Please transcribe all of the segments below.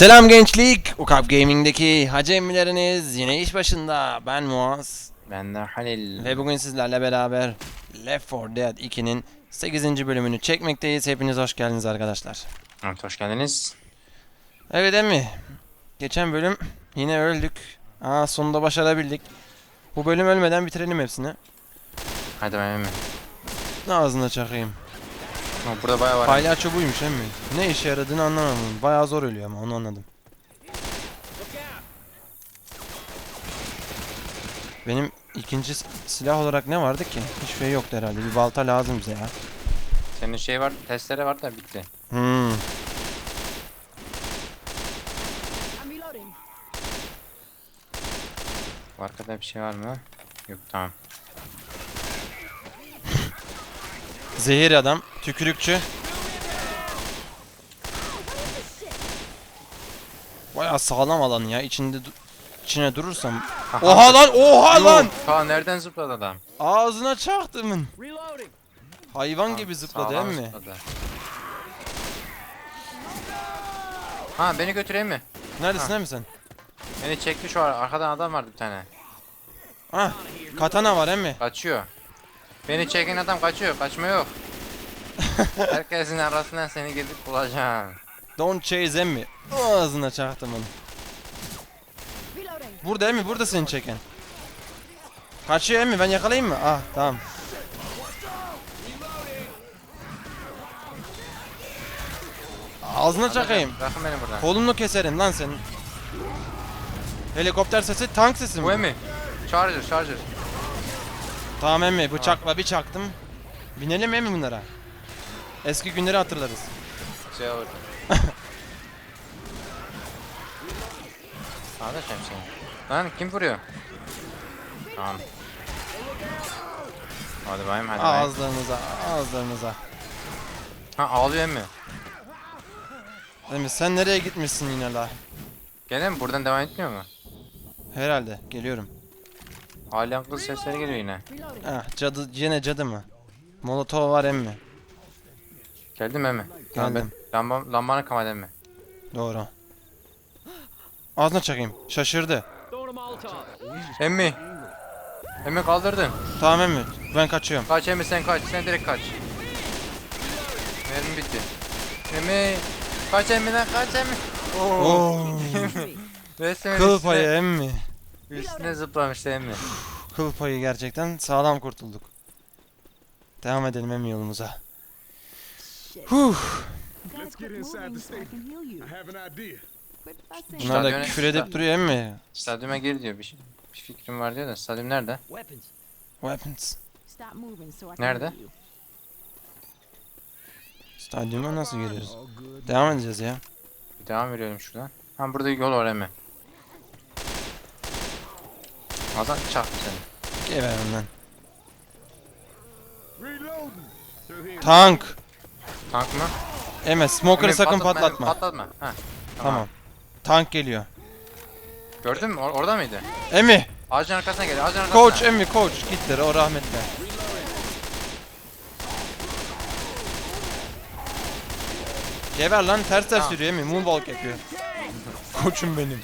Selam gençlik. Ukap Gaming'deki hacemleriniz yine iş başında. Ben Muaz. Ben de Halil. Ve bugün sizlerle beraber Left 4 Dead 2'nin 8. bölümünü çekmekteyiz. Hepiniz hoş geldiniz arkadaşlar. Evet hoş geldiniz. Evet emmi. Geçen bölüm yine öldük. Aa sonunda başarabildik. Bu bölüm ölmeden bitirelim hepsini. Hadi ben mi? Ağzına çakayım. Burada bayağı var. Palyaço buymuş emmi. Ne işe yaradığını anlamadım. Bayağı zor ölüyor ama onu anladım. Benim ikinci silah olarak ne vardı ki? Hiçbir şey yoktu herhalde. Bir balta lazım bize ya. Senin şey var, testere var da bitti. Hmm. Arkada bir şey var mı? Yok tamam. Zehir adam. Tükürükçü. Bayağı sağlam alan ya. İçinde içine durursam. Aha. Oha lan! Oha Yuh, lan! Ta nereden zıpladı adam? Ağzına çaktımın. Hayvan gibi zıpladı değil mi? zıpladı. Ha beni götüreyim mi? Neredesin Ha. mi sen? Beni çekti şu ar- arkadan adam vardı bir tane. Ah, katana var emmi. Kaçıyor. Beni çeken adam kaçıyor. Kaçma yok. Herkesin arasından seni gidip bulacağım. Don't chase emmi. Ağzına çaktım onu. Burada emmi, burada seni çeken. Kaçıyor emmi, ben yakalayayım mı? Ah, tamam. Ağzına çakayım. Bırakın beni buradan. Kolunu keserim lan senin. Helikopter sesi, tank sesi Bu mi? mi? Charger, charger. Tamam emmi, bıçakla bir çaktım. Binelim emmi bunlara. Eski günleri hatırlarız. Şey olur. Sağda şemsiye. Lan kim vuruyor? Tamam. Hadi bayım hadi bayım. Ağızlarınıza, ağızlarınıza. Ha ağlıyor mi? Emmi sen nereye gitmişsin yine la? Gene mi? Buradan devam etmiyor mu? Herhalde, geliyorum. Hala kız sesleri geliyor yine. Ah, cadı, yine cadı mı? Molotov var emmi. Geldim mi? Tamam, Geldim. ben- Lamba, lambanı kapadım mi? Doğru. Ağzına çakayım. Şaşırdı. Emmi. Emmi kaldırdın. Tamam emmi. Ben kaçıyorum. Kaç Emmi sen kaç. Sen direkt kaç. Mermi bitti. Emmi. Kaç Emmi'den kaç Emmi. Oo. Oo. Resmen Kıl üstüne, payı emmi. üstüne zıplamış Emmi. Kıl payı gerçekten sağlam kurtulduk. Devam edelim emmi yolumuza. İdea. Bunlar da Stadyona- küfür edip duruyor emmi. Stadyuma gir diyor bir şey. Bir fikrim var diyor da stadyum nerede? Weapons. Nerede? Stadyuma nasıl geliyoruz? Devam edeceğiz ya. Bir devam veriyorum şuradan. Ha burada yol var Emmi. Adam çaktı seni. Geber here. Tank. Tank mı? Eme smoker'ı sakın patlatma, patlatma. Patlatma. Ha. Tamam. Tank geliyor. Gördün mü? Or- orada mıydı? Emi. Ağacın arkasına geliyor. Ağacın arkasına. Coach emmi coach. Gitler o rahmetler. Geber lan ters ters Tamam. yürüyor emmi. Moonwalk yapıyor. Koçum benim.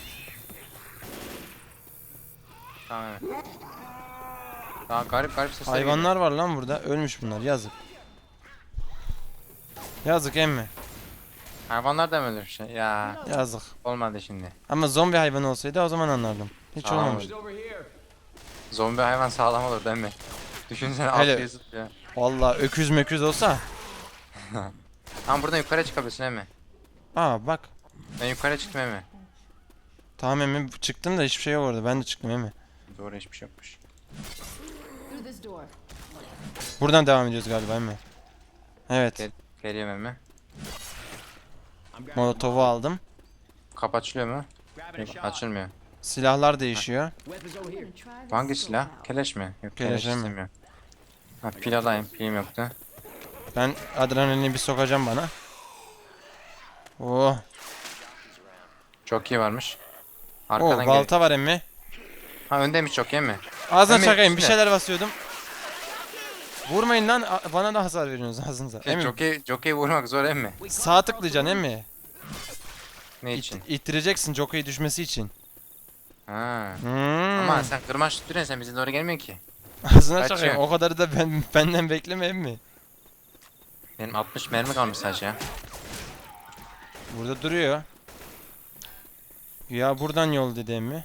Tamam. Daha garip garip sesler geliyor. Hayvanlar var lan burada. Ölmüş bunlar yazık. Yazık emmi. Hayvanlar da mı ölür? Şey? Ya Yazık. olmadı şimdi. Ama zombi hayvanı olsaydı o zaman anlardım. Hiç Tamam. olmamış. Zombi hayvan sağlam olur değil mi? Düşünsene Hele. atlıyor zıplıyor. Vallahi öküz möküz olsa. Ama buradan yukarı çıkabilirsin değil mi? Aa bak. Ben yukarı çıktım değil mi? Tamam emmi çıktım da hiçbir şey yok orada. Ben de çıktım emmi. Doğru hiçbir şey yokmuş. Through this door. Buradan devam ediyoruz galiba emmi. Evet. Gel. Geliyorum Emmi. Molotov'u aldım. Kapı açılıyor mu? Yok açılmıyor. Silahlar değişiyor. Hangi silah? Keleş mi? Yok Keleş keleş mi? Ha pil alayım. Pilim yoktu. Ben adrenalini bir sokacağım bana. Oh. Çok iyi varmış. Oh Arkadan gel. balta var emmi. Ha öndeymiş çok iyi mi? Ağzına Emmi, çakayım bir şeyler basıyordum. Vurmayın lan a- bana da hasar veriyorsunuz ağzınıza. Şey, Emmi çok iyi vurmak zor emmi. sağ tıklayacaksın emmi. Ne İt- için? ittireceksin Jockey'i düşmesi için. Ha. Hmm. Ama sen kırmaç tutturuyorsun sen bize doğru gelmiyorsun ki. Ağzına Kaçıyor. çakayım. O kadarı da ben, benden bekleme mi? Benim 60 mermi kalmış sadece ya. Burada duruyor. Ya buradan yol dedi mi?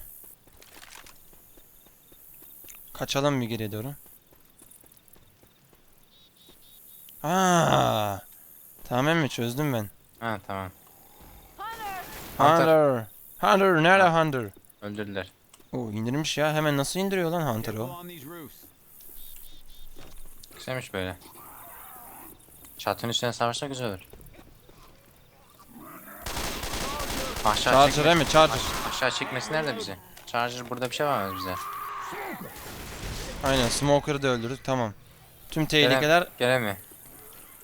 Kaçalım bir geriye doğru. Aa. Tamam mi çözdüm ben. Ha tamam. Hunter! Hunter. Hunter nerede Hunter? Öldürdüler. Oo indirmiş ya. Hemen nasıl indiriyor lan Hunter o? Güzelmiş böyle. Çatının üstüne savaşsa güzel olur. Aşağı Charger he mi? Charger. Aş- aşağı çekmesi nerede bize? Charger burada bir şey var mı bize? Aynen Smoker'ı da öldürdük tamam. Tüm tehlikeler Gelemiyor.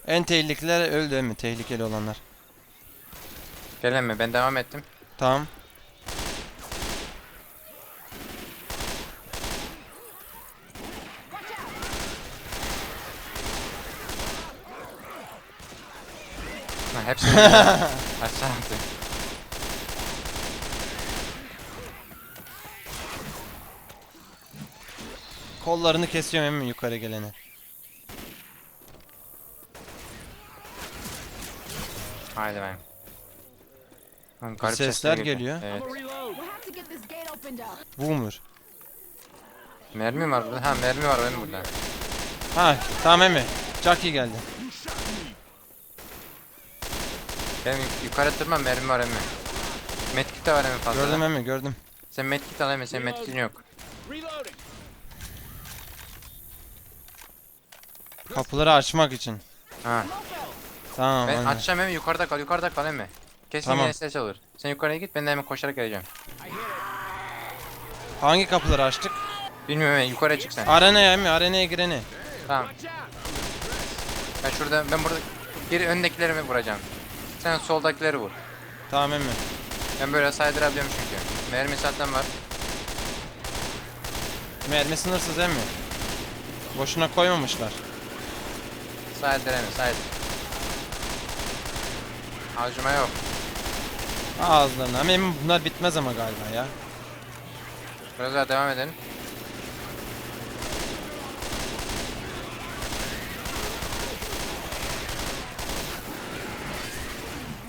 En tehlikeliler öldü değil mi? Tehlikeli olanlar. Gelemiyor. Ben devam ettim. Tamam. Ha, hepsini. Aşağı. Kollarını kesiyorum hemen yukarı gelene. Haydi ben. Lan garip Sesler geliyor. Evet. Boomer. Mermi var burada. Ha mermi var benim burada. Ha tamam Emi. Jackie geldi. Benim yuk- yukarı tırman mermi var emmi. Medkit de var emmi fazla. Gördüm Emi gördüm. Sen medkit al emmi. Senin medkitin yok. Reloading. Kapıları açmak için. Ha. Tamam. Ben aynen. açacağım emmi. Yukarıda kal. Yukarıda kal emmi. Kesin Tamam. yine ses olur. Sen yukarıya git. Ben de hemen koşarak geleceğim. Hangi kapıları açtık? Bilmiyorum emmi. Yukarıya çık sen. Arenaya Emi. Arenaya girene. Tamam. Ben şurada ben burada geri öndekileri mi vuracağım? Sen soldakileri vur. Tamam Emi. Ben böyle saydırabiliyorum çünkü. Mermi zaten var. Mermi sınırsız Emi. Boşuna koymamışlar. Saydır emmi saydır. Harcama yok. Ağızlarına. Ama bunlar bitmez ama galiba ya. Biraz daha devam edelim.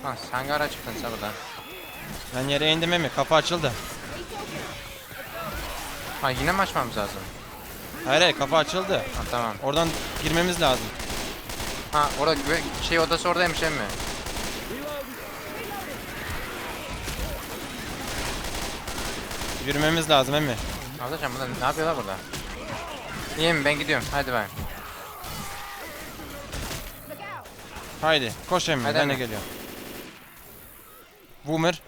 Ha, hangi ara çıktın sen buradan? Ben yere indim Emi. Kapı açıldı. Ha yine mi açmamız lazım? Hayır hayır kapı açıldı. Ha tamam. Oradan girmemiz lazım. Ha orada şey odası oradaymış emmi. Yürümemiz lazım Emi. Arkadaşlar burada ne yapıyorlar burada? İyi mi ben gidiyorum hadi ben. Haydi koş Emi. Hadi Ben de geliyorum. Boomer.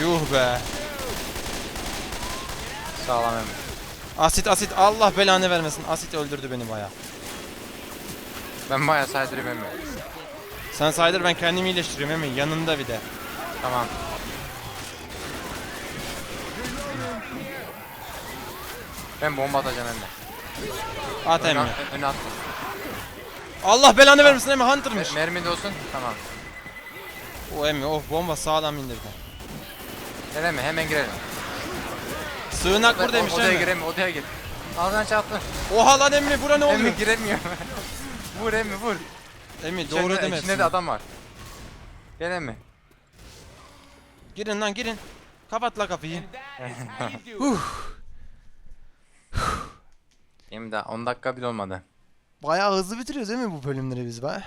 Yuh be. Sağlam emmi. Asit asit Allah belanı vermesin. Asit öldürdü beni baya. Ben bayağı saydırayım emmi. Sen saydır ben kendimi iyileştiriyorum Emi. Yanında bir de. Tamam. Ben bomba atacağım emmi. At at- öne attım. Allah belanı vermesin Emi Hunter'mış. Mermi de olsun. Tamam. O Emi of bomba sağlam indirdi. Gel emmi hemen girelim. Sığınak buradaymış O- Odaya Emi. giremiyor odaya gir. Ağzına çarptın. Oha lan Emi bura ne oluyor? Emmi giremiyor. vur emmi vur. Emi İçeride- doğru deme İçinde hepsini. de adam var. Gel emmi. Girin lan girin. Kapat la kapıyı. Benim daha 10 dakika bile olmadı. Bayağı hızlı bitiriyoruz değil mi bu bölümleri biz be?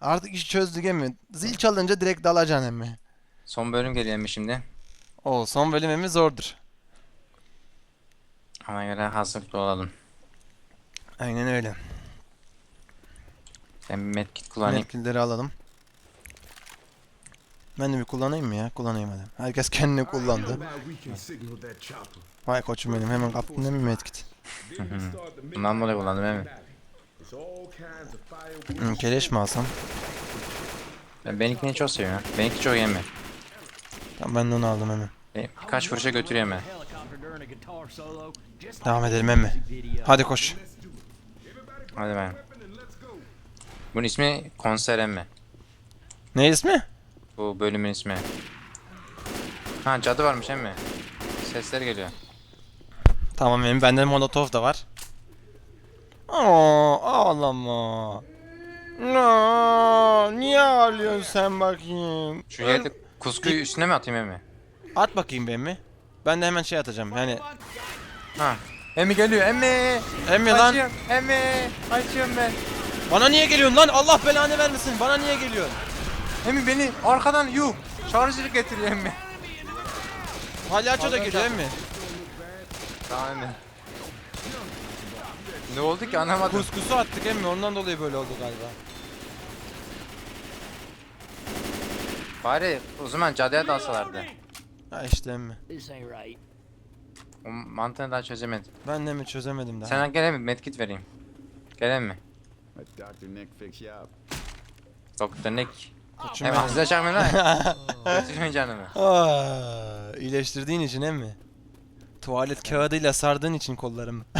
Artık işi çözdük Emi. Zil çalınca direkt dalacaksın Emi. Son bölüm geliyor emmi şimdi. O son bölüm Emi zordur. Ona göre hazırlıklı olalım. Aynen öyle. Ben bir medkit kullanayım. Metkilleri alalım. Ben de bir kullanayım mı ya? Kullanayım hadi. Herkes kendini kullandı. Vay koçum benim hemen kaptın değil mi medkit? Bundan dolayı kullandım fireworks. Hı, keleş mi alsam? Ben benimkini çok seviyorum. Benimki çok yemi. Tamam ben de onu aldım hemen. Benim Birkaç vuruşa götürüyor. Just Devam edelim Emi. video. Hadi koş. Hadi ben. Bunun ismi konser emmi. Ne ismi? Bu bölümün ismi. Ha cadı varmış emmi. Sesler geliyor. Tamam benim bende molotov da var. Aa, ağlama. No, niye ağlıyorsun sen bakayım? Şu yerde kuskuyu üstüne mi atayım emmi? At bakayım ben mi? Ben de hemen şey atacağım. Yani Ha. Emmi geliyor emmi. emmi lan. Kaçıyorum emmi. Kaçıyorum ben. Bana niye geliyorsun lan? Allah belanı vermesin. Bana niye geliyorsun? Emmi beni arkadan yuh. Şarjı getiriyor emmi. Palyaço da geliyor emmi. Tamam emmi. Ne oldu ki anlamadım. Kuskusu attık emmi. Ondan dolayı böyle oldu galiba. Bari o zaman cadıya dalsalardı. Ha işte emmi. This ain't right. O mantığını daha çözemedim. Ben de mi çözemedim daha. Sen gel emmi medkit vereyim. Gel emmi. Let Dr. Nick fix you up. Doktor Nick. Koçum Hem benim. size çakmayın lan. Götürmeyin canımı. Aa, iyileştirdiğin için emmi. Tuvalet kağıdıyla sardığın için kollarımı.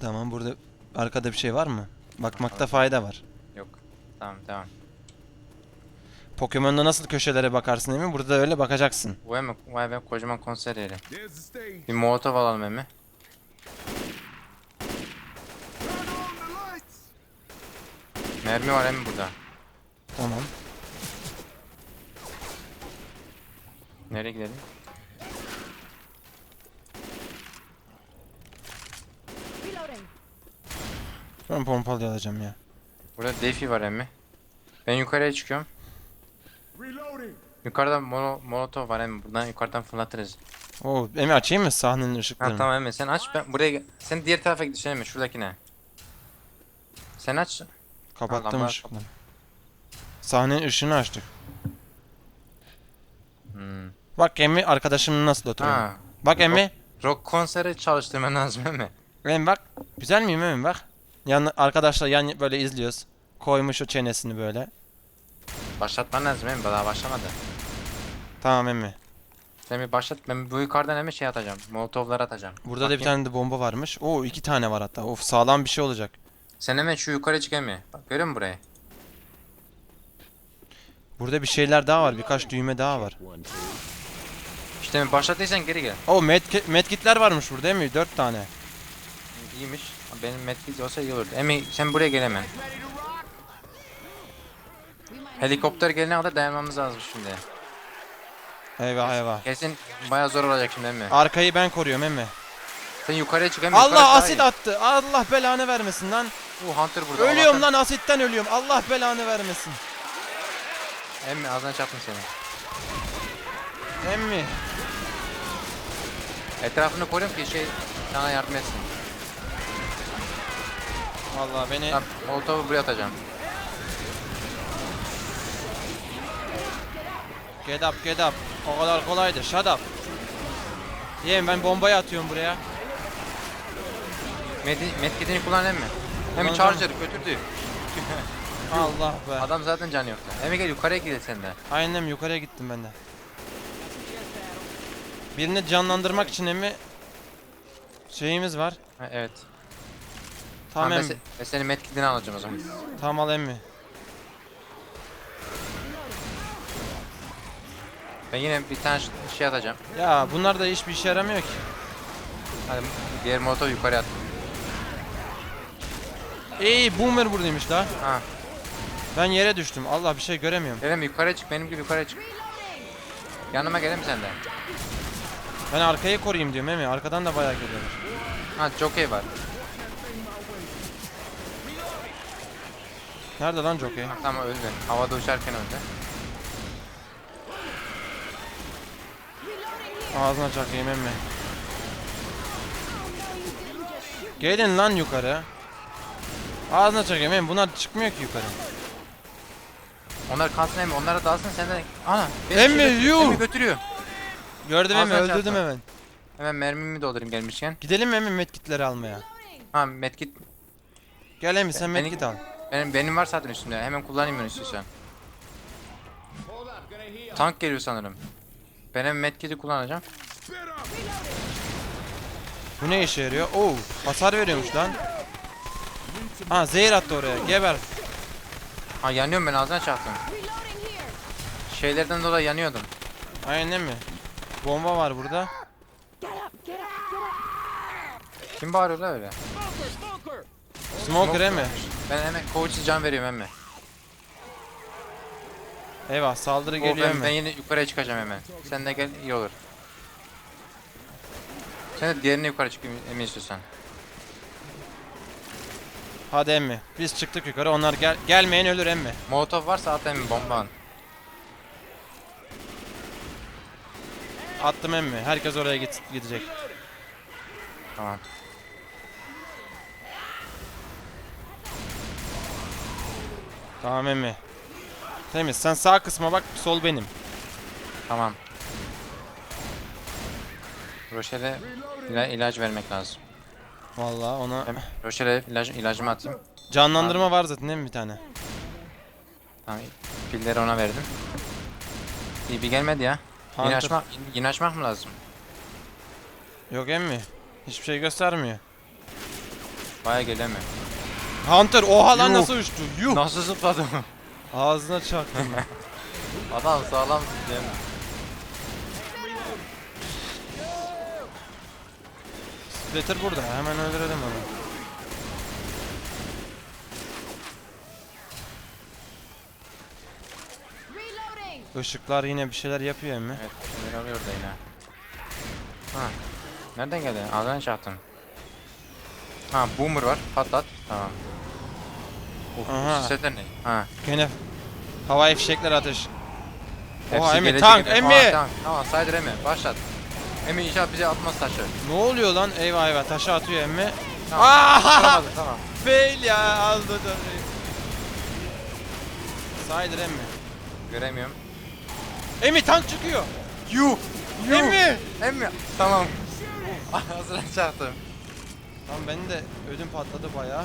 tamam burada arkada bir şey var mı? Bakmakta fayda var. Yok. Tamam tamam. Pokemon'da nasıl köşelere bakarsın emmi? Burada da öyle bakacaksın. Vay be, vay be kocaman konser yeri. Bir molotov alalım lights. Mermi var emmi burada. Tamam. Nereye gidelim? Ben pompalı alacağım ya. Burada defi var emmi. Ben yukarıya çıkıyorum. Reloading. Yukarıda mono, molotov var emmi. Buradan yukarıdan fırlatırız. Oo, emmi açayım mı sahnenin Ha ışıklarını? tamam emmi sen aç ben buraya gel- Sen diğer tarafa gidiyorsun emmi şuradakine. Sen aç. Kapattım Tamam, ışıkları. Sahnenin ışığını açtık. Hmm. Bak emmi arkadaşımla nasıl oturuyor. Ha. Bak emmi. Rock konseri çalıştırman lazım emmi. Emmi bak. Güzel miyim emmi bak. Yan, arkadaşlar yan böyle izliyoruz. Koymuş o çenesini böyle. Başlatman lazım emmi daha başlamadı. Tamam emmi. Sen bir başlat ben bu yukarıdan emmi şey atacağım. Molotovlar atacağım. Burada da bir tane de bomba varmış. Oo iki tane var hatta. Of sağlam bir şey olacak. Sen hemen şu yukarı çık emmi. Bak görüyor musun burayı? Burada bir şeyler daha var. Birkaç düğme daha var. İşte emmi başlattıysan geri gel. Oo medkit, medkitler varmış burada değil mi? Dört tane. İyiymiş. Benim medkit olsa iyi olurdu. Emmi sen buraya gel hemen. Helikopter gelene kadar dayanmamız lazım şimdi. Eyvah eyvah. Kesin baya zor olacak şimdi emmi. Arkayı ben koruyorum emmi. Sen yukarıya çık yukarı Allah asit attı. Allah belanı vermesin lan. Bu Hunter burada. Ölüyorum Allah'tan- lan asitten ölüyorum. Allah belanı vermesin. Emmi ağzına çarptım seni. Emmi. Etrafını koruyorum ki şey sana yardım etsin. Vallahi beni Tamam, Molotov'u buraya atacağım. get up get up. O kadar kolaydı. Shut up. Yeğen ben bombayı atıyorum buraya. Medi medkitini kullan emmi. Emmi Kullanacağım. charger götürdü. Allah be. Adam zaten canı yoktu. Emmi gel yukarıya gidelim sen de. Aynen yukarıya gittim ben de. Birini canlandırmak için emmi şeyimiz var. Ha, evet. Tamam ben, emmi. se- ben senin medkitini alacağım o zaman. Tamam al emmi. Ben yine bir tane ş- şey atacağım. Ya bunlar da hiçbir işe yaramıyor ki. Hadi diğer molotov yukarıya at. Ey boomer buradaymış la. Ha. Ben yere düştüm. Allah bir şey göremiyorum. Gel Emmi yukarıya çık benim gibi yukarıya çık. Yanıma gel Emmi sen de. Ben arkayı koruyayım diyorum emmi. Arkadan da bayağı geliyorlar. Ha jockey var. Nerede lan jockey? Tamam öldü. Havada uçarken öldü. Ağzına çakayım emmi. Gelin lan yukarı. Ağzına çakayım emmi. Bunlar çıkmıyor ki yukarı. Onlar kalsın Emmi onlara dalsın sen de. Ana. beni Emmi, şey yuh! Emmi götürüyor. Gördüm. Ağzına Öldürdüm çarptı. hemen. Hemen mermimi doldurayım gelmişken. Gidelim mi emmi medkitleri almaya? Ha medkit Gel emmi sen Beni- medkit al. benim benim var zaten üstümde. Hemen kullanayım ben istiyorsan. Tank geliyor sanırım. Ben hem medkit'i kullanacağım. Bu ne işe yarıyor? Oo, hasar veriyormuş lan. Ha zehir attı oraya. Geber. Ha yanıyorum ben ağzına çarptım. Şeylerden dolayı yanıyordum. Aynen mi? Bomba var burada. Kim bağırıyor la öyle? Smoker mi? Ben hemen coach'ı can veriyorum hemen. Eyvah saldırı O, geliyor ben, ben yine yukarıya çıkacağım hemen. Sen de gel iyi olur. Sen de diğerine yukarı çık emin istiyorsan. Hadi emmi. Biz çıktık yukarı. Onlar gel gelmeyen ölür emmi. Molotov varsa at emin bomban. Attım emmi. Herkes oraya git gidecek. Tamam. Tamam emmi. Temiz. Sen sağ kısma bak. Sol benim. Tamam. Roşel'e ila- ilaç vermek lazım. Vallahi ona Roşel'e ilaç, ilacımı atayım. canlandırma var zaten değil mi bir tane? Tamam. Pilleri ona verdim. İyi bir gelmedi ya. Yine açmak, yine açmak mı lazım? Yok emmi. Hiçbir şey göstermiyor. Baya gelemiyor. Hunter oha lan Yuh. nasıl uçtu? Yuh. Nasıl zıpladım? Ağzına çaktım. Adam sağlam değil mi? Splatter burada. Hemen öldürelim onu. Işıklar yine bir şeyler yapıyor emmi. Evet, şeyler oluyor da yine. Ha. Nereden geldi? Ağzına çarptım. Ha, boomer var. Patlat. Tamam. Uf, Aha. sesler ne? Ha. Gene havai fişekler. Oha hepsi Emi gelecek tank gibi. Tamam, tamam saydır Emi. Başlat. Emi inşaat bize atmaz taşı. Ne oluyor lan? Eyvah eyvah taşı atıyor emmi. Tamam. Vuramadı, tamam. Fail ya aldı da. Saydır emmi. Göremiyorum. Emi tank çıkıyor. Yuh! Emi. Emi! Tamam. Ağzına çarptım. Lan benim de ödüm patladı bayağı.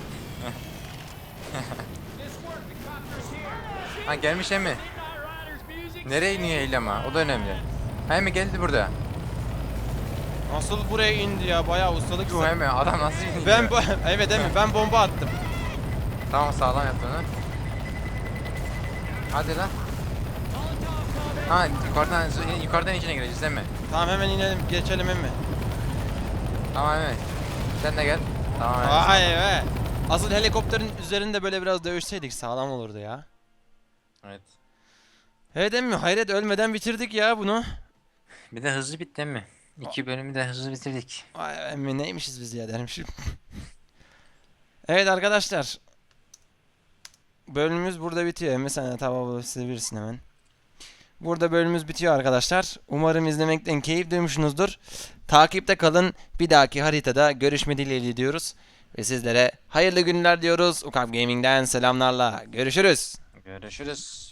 Ha gelmiş Emi. Nereye iniyor el ama? O da önemli. Ha Emi geldi burada. Nasıl buraya indi ya? Bayağı ustalık. Yuh Emi adam nasıl iniyor? Ben evet Emi ben bomba attım. Tamam sağlam yaptın onu. Hadi lan. Ha yukarıdan yukarıdan içine gireceğiz değil mi? Tamam hemen inelim geçelim Emi. Tamam evet. Sen de gel. Tamam evet. Vay be. Asıl helikopterin üzerinde böyle biraz dövüşseydik sağlam olurdu ya. Evet. Evet emmi hayret ölmeden bitirdik ya bunu. Bir de hızlı bitti mi? İki bölümü de hızlı bitirdik. Vay emmi neymişiz biz ya dermişim. evet arkadaşlar. Bölümümüz burada bitiyor. Emmi sen de tamam silebilirsin hemen. Burada bölümümüz bitiyor arkadaşlar. Umarım izlemekten keyif duymuşsunuzdur. Takipte kalın. Bir dahaki haritada görüşme dileğiyle diyoruz. Ve sizlere hayırlı günler diyoruz. Ukap Gaming'den selamlarla. Görüşürüz. Görüşürüz.